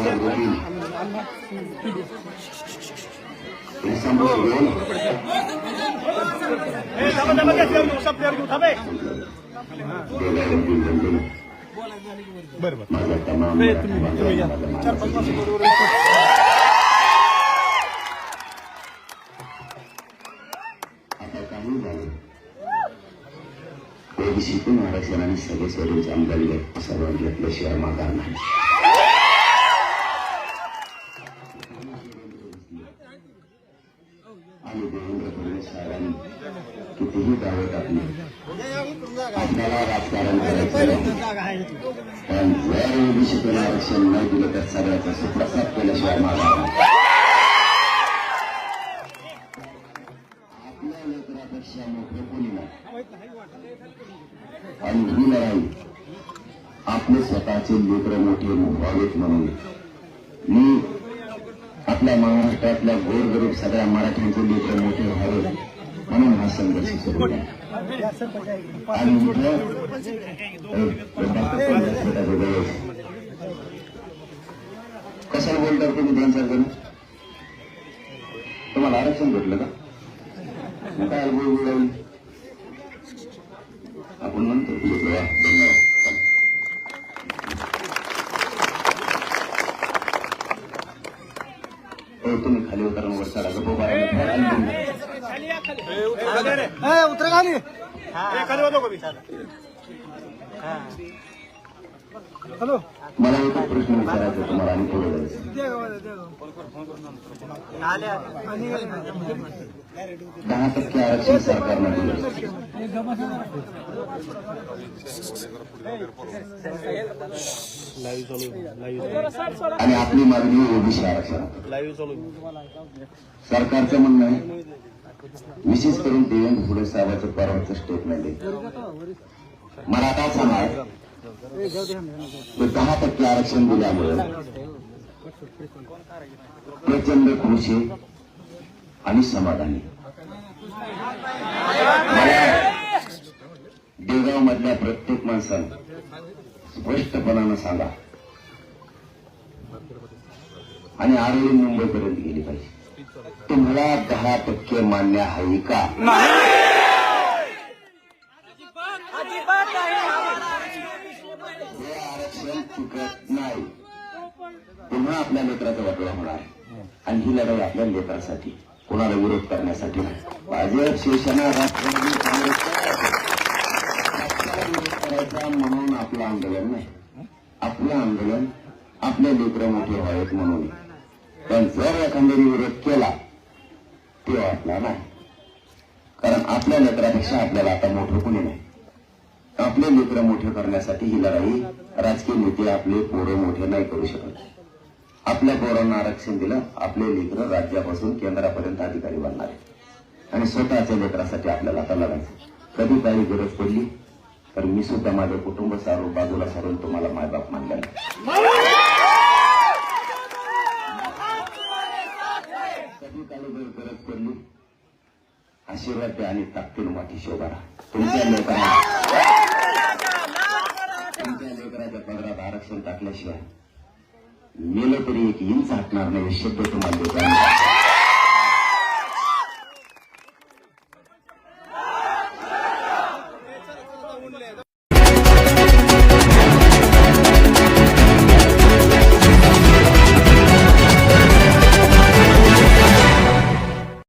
बरोबर होतील हे समजून घेऊन गेल्या दोन बंधून माझा तमाम मराठी बांधवांना माझा आता काही झालं ओबीसीतून आरक्षणाने सगळे स्वरूप आमदारी सर्व घेतल्याशिवाय आणि देवेंद्र फडणवीस साहेबांनी कितीही दावे टाकले आपल्याला राजकारण करायचं पण जर ओबीसीतून आरक्षण दिलं तर सगळ्याचा सुप्रसाद केल्याशिवाय माघार आपल्या लेकरापेक्षा कोणी नाही आणि ही लढाई आपले स्वतःचे लेकर मोठे व्हावेत म्हणून. मी आपल्या महाराष्ट्रातल्या गोरगरीब सगळ्या मराठ्यांचे लेकर मोठे व्हावे म्हणून हा संघर्ष सुरू आणि कशाला बोलतात हो तुम्ही त्यांच्याकडे तुम्हाला आरक्षण भेटलं का? काय बोल बोलावी आपण म्हणतो तुम्ही खाली उतरून वर चढा मारायला उतर. खाली. हॅलो. मला एकच प्रश्न विचारायचा तुम्हाला आणि पुढे जायचं दहा टक्के आरक्षण सरकारनं दिलं आणि आपली मागणी ओबीसी आरक्षण सरकारचं म्हणणं आहे विशेष करून देवेंद्र फडणवीस साहेबांचं परवाचं स्टेटमेंट आहे. मला आता सांगा दहा टक्के आरक्षण दिल्यामुळे प्रचंड खुशी आणि समाधानी. देवगाव मधल्या प्रत्येक माणसानं स्पष्टपणानं सांगा. आणि आरोग्य मुंबईपर्यंत गेली पाहिजे. तुम्हाला दहा टक्के मान्य आहे का? हे आरक्षण चुकत नाही. पुन्हा आपल्या लेकराचा वाटोळा होणार. आणि ही लढाई आपल्या लेकरासाठी कोणाला विरोध करण्यासाठी नाही. भाजप शिवसेना राष्ट्रवादी काँग्रेस करायचा म्हणून आपलं आंदोलन नाही. आपलं आंदोलन आपले लेकर मोठे व्हावेत म्हणून. पण जर एखाद्याने विरोध केला ते वाटला नाही. कारण आपल्या लेकरापेक्षा आपल्याला आता मोठं कोणी नाही. आपले लेकरं मोठे करण्यासाठी ही लढाई राजकीय नेते आपले पोरं मोठे नाही करू शकत. आपल्या पोरांना आरक्षण दिलं आपले लेकर राज्यापासून केंद्रापर्यंत अधिकारी बनणार आहे आणि स्वतःच्या लेकरासाठी आपल्याला आता लढायचं कधी काही गरज पडली तर मी सुद्धा माझं कुटुंब सारून बाजूला सारून तुम्हाला मायबाप मानला कधी काही जर गरज पडली आशीर्वाद द्या आणि ताकतील माठी शोभा तुमच्या लेकरा तुमच्या लेकराच्या पदरात आरक्षण टाकल्याशिवाय मेलं तरी एक इंच